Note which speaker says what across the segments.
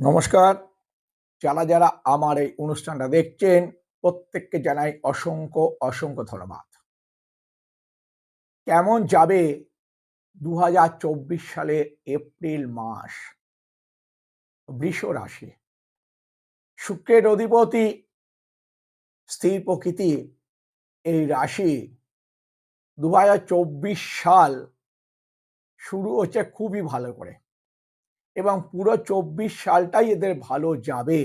Speaker 1: নমস্কার। যারা যারা আমার এই অনুষ্ঠানটা দেখছেন, প্রত্যেককে জানাই অসংখ্য অসংখ্য ধন্যবাদ। কেমন যাবে দু সালে এপ্রিল মাস? বৃষ রাশি। শুক্রের অধিপতি স্থির প্রকৃতি এই রাশি দু হাজার চব্বিশ সাল শুরু হচ্ছে খুবই ভালো করে। এবং পুরো চব্বিশ সালটাই এদের ভালো যাবে।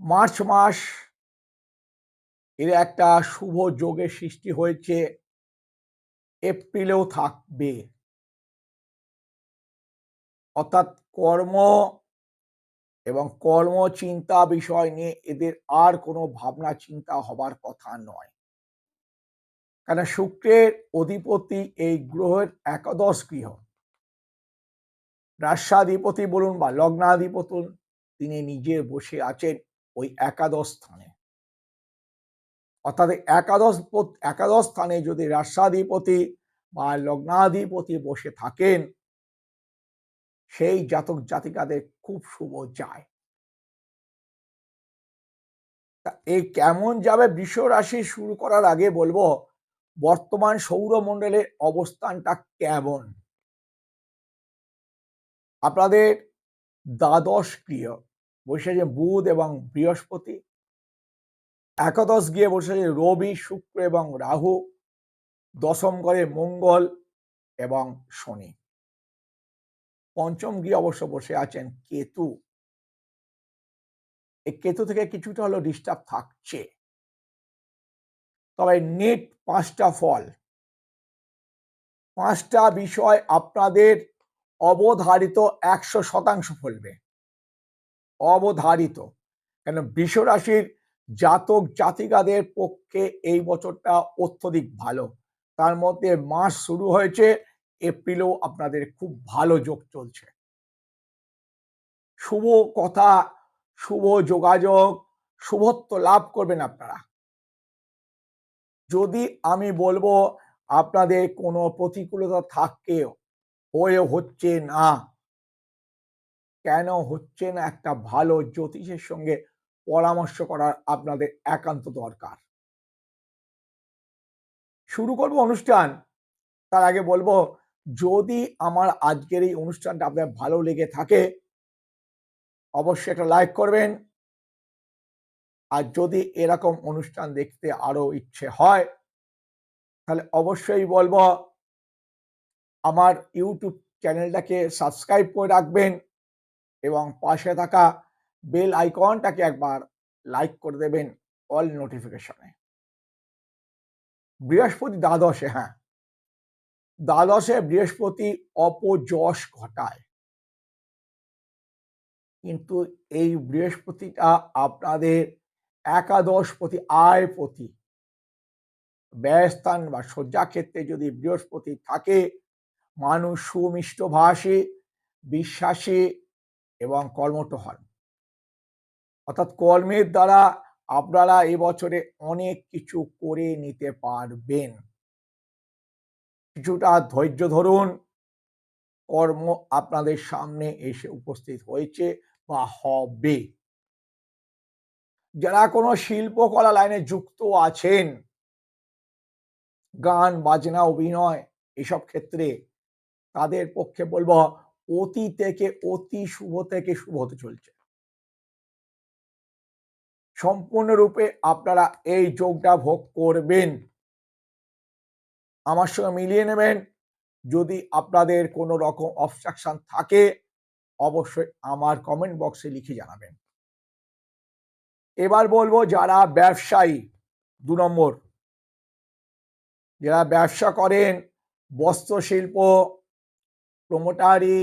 Speaker 1: মার্চ মাস এর একটা শুভ যোগের সৃষ্টি হয়েছে। এপ্রিলেও থাকবে। অর্থাৎ কর্ম এবং কর্ম চিন্তা বিষয় নিয়ে এদের আর কোনো ভাবনা চিন্তা হবার কথা নয়। কেন শুক্রের অধিপতি এই গ্রহের একাদশ গৃহ। রাষ্ট্রাধিপতি বলুন বা লগ্নাধিপতি তিনি নিজে বসে আছেন ওই একাদশ স্থানে। অর্থাৎ একাদশ একাদশ স্থানে যদি রাষ্ট্রাধিপতি বা লগ্নাধিপতি বসে থাকেন, সেই জাতক জাতিকাদের খুব শুভ যায়। এই কেমন যাবে বিশ্ব রাশি শুরু করার আগে বলব, বর্তমান সৌরমণ্ডলের অবস্থানটা কেমন? আপনাদের দ্বাদশ গৃহ বসেছে বুধ এবং বৃহস্পতি, একাদশ গিয়ে বসেছে রবি, শুক্র এবং রাহু, দশম ঘরে মঙ্গল এবং শনি। পঞ্চম গিয়ে অবশ্য বসে আছেন কেতু। এই কেতু থেকে কিছুটা হলো ডিস্টার্ব থাকছে। তবে নেট পাঁচটা ফল। পাঁচটা বিষয় আপনাদের অবধারিত একশো শতাংশ ফলবে। অবধারিত। কেন রাশির জাতক জাতিকাদের পক্ষে এই বছরটা অত্যধিক ভালো। তার মধ্যে মাস শুরু হয়েছে, এপ্রিলেও আপনাদের খুব ভালো যোগ চলছে। শুভ কথা, শুভ যোগাযোগ, শুভত্ব লাভ করবেন আপনারা। যদি আমি বলব, আপনাদের কোনো প্রতিকূলতা থাকলেও হয়ে হচ্ছে না। কেন হচ্ছে না? একটা ভালো জ্যোতিষের সঙ্গে পরামর্শ করার আপনাদের একান্ত দরকার। শুরু করব অনুষ্ঠান। তার আগে বলব, যদি আমার আজকের এই অনুষ্ঠানটা আপনার ভালো লেগে থাকে, অবশ্যই একটা লাইক করবেন। আর যদি এরকম অনুষ্ঠান দেখতে আরও ইচ্ছে হয়, তাহলে অবশ্যই বলব আমার ইউটিউব চ্যানেলটাকে সাবস্ক্রাইব করে রাখবেন এবং পাশে থাকা বেল আইকনটাকে একবার লাইক করে দেবেন অল নোটিফিকেশনে বৃহস্পতি দ্বাদশে হ্যাঁ। দ্বাদশে বৃহস্পতি অপযশ ঘটায়। কিন্তু এই বৃহস্পতিটা আপনাদের একাদশ প্রতি আয় প্রতি ব্যয়স্থান বা শয্যাক্ষেত্রে যদি বৃহস্পতি থাকে মানুষ সুমিষ্ট সুমিষ্টভাষী বিশ্বাসী এবং কর্মঠ হন। অর্থাৎ কর্মের দ্বারা আপনারা এবছরে অনেক কিছু করে নিতে পারবেন। কিছুটা ধৈর্য ধরুন, কর্ম আপনাদের সামনে এসে উপস্থিত হয়েছে বা হবে। যারা কোনো শিল্পকলা লাইনে যুক্ত আছেন, গান, বাজনা, অভিনয়, এসব ক্ষেত্রে তাদের পক্ষে বলব, অতি থেকে অতি শুভ থেকে শুভ হতে চলছে। সম্পূর্ণরূপে আপনারা এই যোগটা ভোগ করবেন। আমার সঙ্গে মিলিয়ে নেবেন। যদি আপনাদের কোনো রকম অবস্ট্রাকশন থাকে, অবশ্যই আমার কমেন্ট বক্সে লিখে জানাবেন। এবার বলব, যারা ব্যবসায়ী, দু নম্বর, যারা ব্যবসা করেন, বস্ত্রশিল্প প্রমোটারি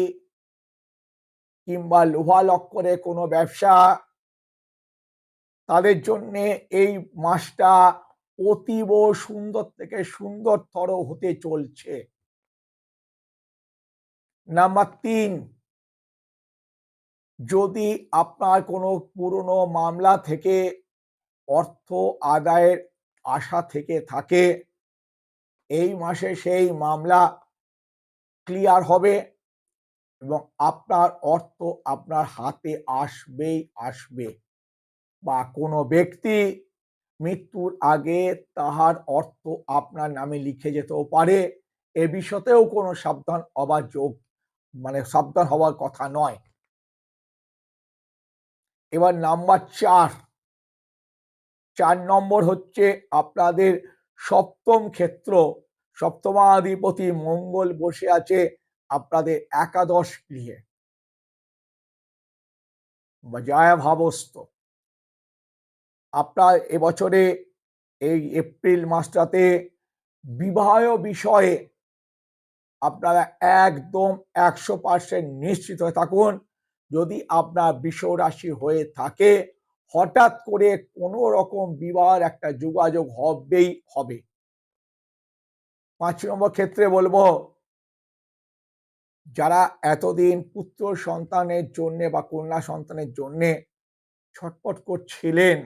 Speaker 1: কিংবা লোহা লক্করে কোনো ব্যবসা, তাদের জন্যে এই মাসটা অতীব সুন্দর থেকে সুন্দরতর হতে চলছে। নাম্বার তিন, যদি আপনার কোনো পুরনো মামলা থেকে অর্থ আদায়ের আশা থেকে থাকে, এই মাসে সেই মামলা ক্লিয়ার হবে এবং আপনার অর্থ আপনার হাতে আসবেই আসবে। বা কোনো ব্যক্তি মৃত্যুর আগে তাহার অর্থ আপনার নামে লিখে যেতেও পারে। এ বিষয়তেও কোনো সাবধান হবার যোগ মানে সাবধান হওয়ার কথা নয়। এবার নাম্বার চার। চার নম্বর হচ্ছে আপনাদের সপ্তম ক্ষেত্র। সপ্তমাধিপতি মঙ্গল বসে আছে আপনাদের একাদশ গৃহে। বা জয়া ভাবস্থ আপনার এবছরে এই এপ্রিল মাসটাতে বিবাহ বিষয়ে আপনারা একদম একশো পার্সেন্ট নিশ্চিত হয়ে থাকুন। যদি আপনার রাশি হয়ে থাকে, হঠাৎ করে কোনো রকম বিবাহের একটা যোগাযোগ হবেই, হবে। পাঁচ নম্বর ক্ষেত্রে বলব, যারা এতদিন পুত্র সন্তানের জন্য বা কন্যা সন্তানের জন্য ছটপট করছিলেন,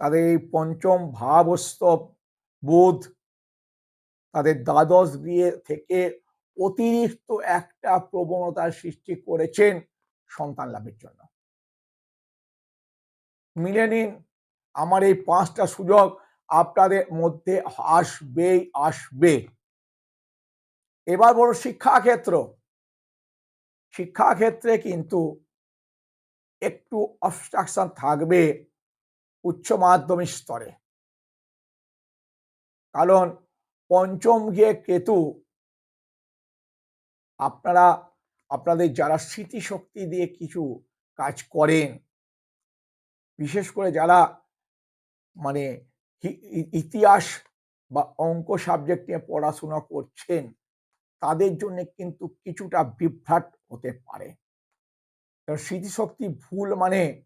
Speaker 1: তাদের এই পঞ্চম ভাবস্থ বোধ তাদের দ্বাদশ গৃহে থেকে অতিরিক্ত একটা প্রবণতার সৃষ্টি করেছেন সন্তান লাভের জন্য। মিলে নিন, আমার এই পাঁচটা সুযোগ আপনাদের মধ্যে আসবেই, আসবে। এবার বড় শিক্ষাক্ষেত্র। শিক্ষাক্ষেত্রে কিন্তু একটু অবস্ট্রাকশন থাকবে উচ্চ মাধ্যমিক স্তরে। কারণ পঞ্চম গিয়ে কেতু, আপনারা, আপনাদের যারা স্মৃতিশক্তি দিয়ে কিছু কাজ করেন, বিশেষ করে যারা মানে ইতিহাস বা অঙ্ক সাবজেক্ট নিয়ে পড়াশোনা করছেন, তাদের জন্য কিন্তু কিছুটা বিভ্রাট হতে পারে। স্মৃতিশক্তি ভুল মানে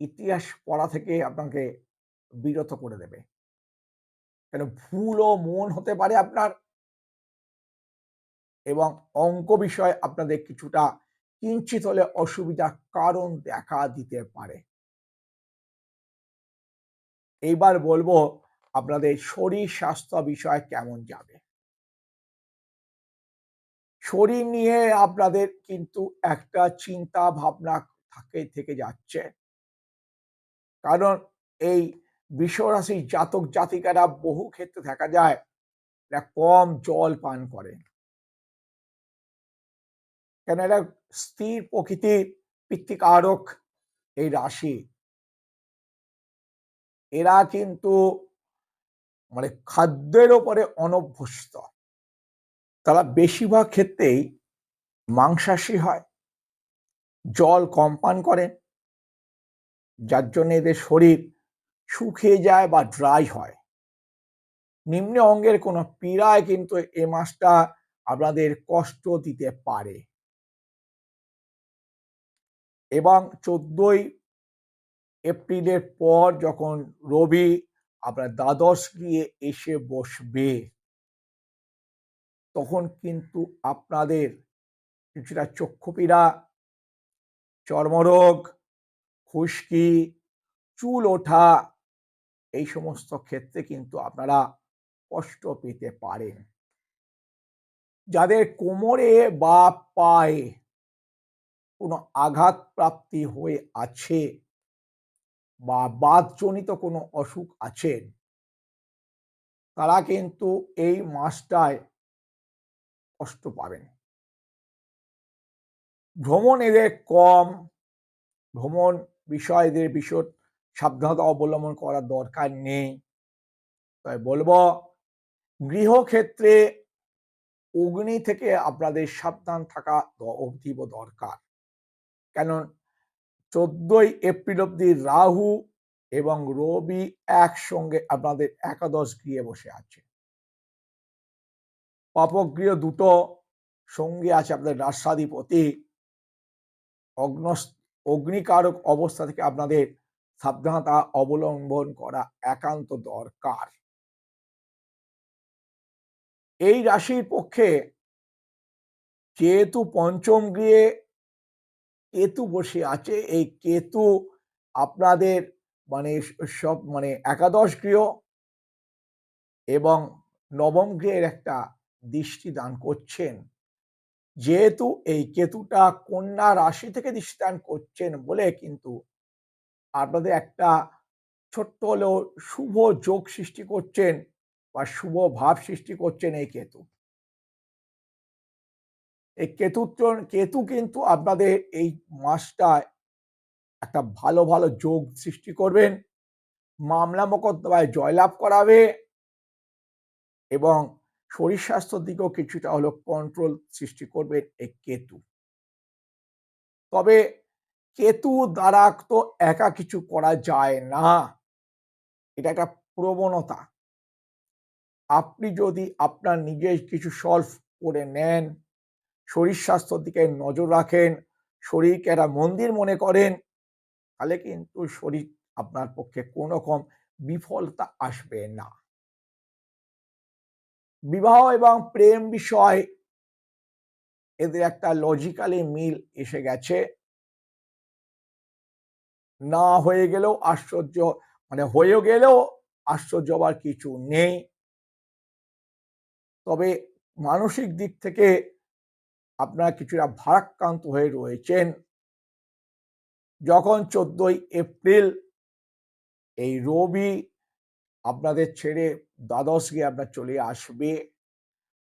Speaker 1: ইতিহাস পড়া থেকে আপনাকে বিরত করে দেবে। কেন ভুলও মন হতে পারে আপনার এবং অঙ্ক বিষয়ে আপনাদের কিছুটা কিঞ্চিত হলে অসুবিধা কারণ দেখা দিতে পারে। এইবার বলব আপনাদের শরীর স্বাস্থ্য বিষয় কেমন যাবে? শরীর নিয়ে আপনাদের কিন্তু একটা চিন্তা ভাবনা থাকে, থেকে যাচ্ছে। কারণ এই বিশ্বরাশির জাতক জাতিকারা বহু ক্ষেত্রে দেখা যায় কম জল পান করে। কেন এরা স্থির প্রকৃতির পিতৃকারক এই রাশি। এরা কিন্তু মানে খাদ্যের ওপরে অনভ্যস্ত। তারা বেশিরভাগ ক্ষেত্রেই মাংসাশী হয়। জল কম পান করেন যার জন্য এদের শরীর শুকিয়ে যায় বা ড্রাই হয়। নিম্ন অঙ্গের কোনো পীড়ায় কিন্তু এ মাসটা আপনাদের কষ্ট দিতে পারে। এবং চোদ্দই এপ্রিলের পর যখন রবি আপনার দ্বাদশ গিয়ে এসে বসবে, তখন কিন্তু আপনাদের কিছুটা চক্ষুপীড়া, চর্মরোগ, খুশকি, চুল ওঠা এই সমস্ত ক্ষেত্রে কিন্তু আপনারা কষ্ট পেতে পারেন। যাদের কোমরে বা পায়ে কোনো আঘাত প্রাপ্তি হয়ে আছে বা বাদজনিত কোনো অসুখ আছেন, তারা কিন্তু এই মাসটায় কষ্ট পাবেন। ভ্রমণ এদের কম, ভ্রমণ বিষয় এদের বিষয় সাবধানতা অবলম্বন করার দরকার নেই। তাই বলব, গৃহক্ষেত্রে অগ্নি থেকে আপনাদের সাবধান থাকা অতীব দরকার। কেন চোদ্দই এপ্রিল অব্দি রাহু এবং রবি একসঙ্গে আপনাদের একাদশ গৃহে বসে আছে। পাপগৃহ দুটো সঙ্গে আছে আপনাদের রাষ্ট্রাধিপতি। অগ্ন অগ্নিকারক অবস্থা থেকে আপনাদের সাবধানতা অবলম্বন করা একান্ত দরকার। এই রাশির পক্ষে যেহেতু পঞ্চম গৃহে কেতু বসে আছে। এই কেতু আপনাদের মানে সব মানে একাদশ গৃহ এবং নবম গৃহের একটা দৃষ্টি দান করছেন। যেহেতু এই কেতুটা কন্যা রাশি থেকে দৃষ্টিদান করছেন বলে কিন্তু আপনাদের একটা ছোট্ট হলেও শুভ যোগ সৃষ্টি করছেন বা শুভ ভাব সৃষ্টি করছেন এই কেতু। এই কেতু কেতু কিন্তু আপনাদের এই মাসটায় একটা ভালো ভালো যোগ সৃষ্টি করবেন। মামলা মোকদ্দমায় জয়লাভ করাবে এবং শরীর স্বাস্থ্যের দিকেও কিছুটা হলো কন্ট্রোল সৃষ্টি করবেন এই কেতু। তবে কেতু দ্বারা তো একা কিছু করা যায় না। এটা একটা প্রবণতা। আপনি যদি আপনার নিজের কিছু সলভ করে নেন শরীর স্বাস্থ্যর দিকে নজর রাখেন, শরীরকে একটা মন্দির মনে করেন, তাহলে কিন্তু শরীর আপনার পক্ষে কোনো রকম বিফলতা আসবে না। বিবাহ এবং প্রেম বিষয়, এদের একটা লজিক্যালি মিল এসে গেছে। না হয়ে গেলেও আশ্চর্য মানে হয়ে গেলেও আশ্চর্য হবার কিছু নেই। তবে মানসিক দিক থেকে আপনারা কিছুটা ভারাক্রান্ত হয়ে রয়েছেন। যখন চোদ্দই এপ্রিল এই রবি আপনাদের ছেড়ে দ্বাদশ গিয়ে আপনার চলে আসবে,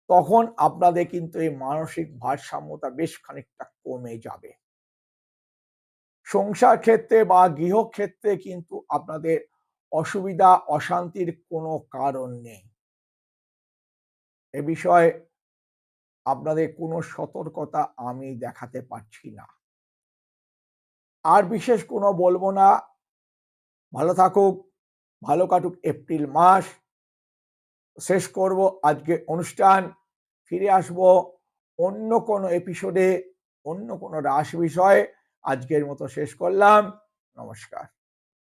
Speaker 1: তখন আপনাদের কিন্তু এই মানসিক ভারসাম্যতা বেশ খানিকটা কমে যাবে। সংসার ক্ষেত্রে বা গৃহক্ষেত্রে কিন্তু আপনাদের অসুবিধা, অশান্তির কোনো কারণ নেই। এ বিষয়ে আপনাদের কোনো সতর্কতা আমি দেখাতে পারছি না। আর বিশেষ কোনো বলব না, ভালো থাকুক, ভালো কাটুক এপ্রিল মাস। শেষ করব আজকে অনুষ্ঠান, ফিরে আসব অন্য কোনো এপিসোডে অন্য কোনো রাস বিষয়ে। আজকের মতো শেষ করলাম, নমস্কার।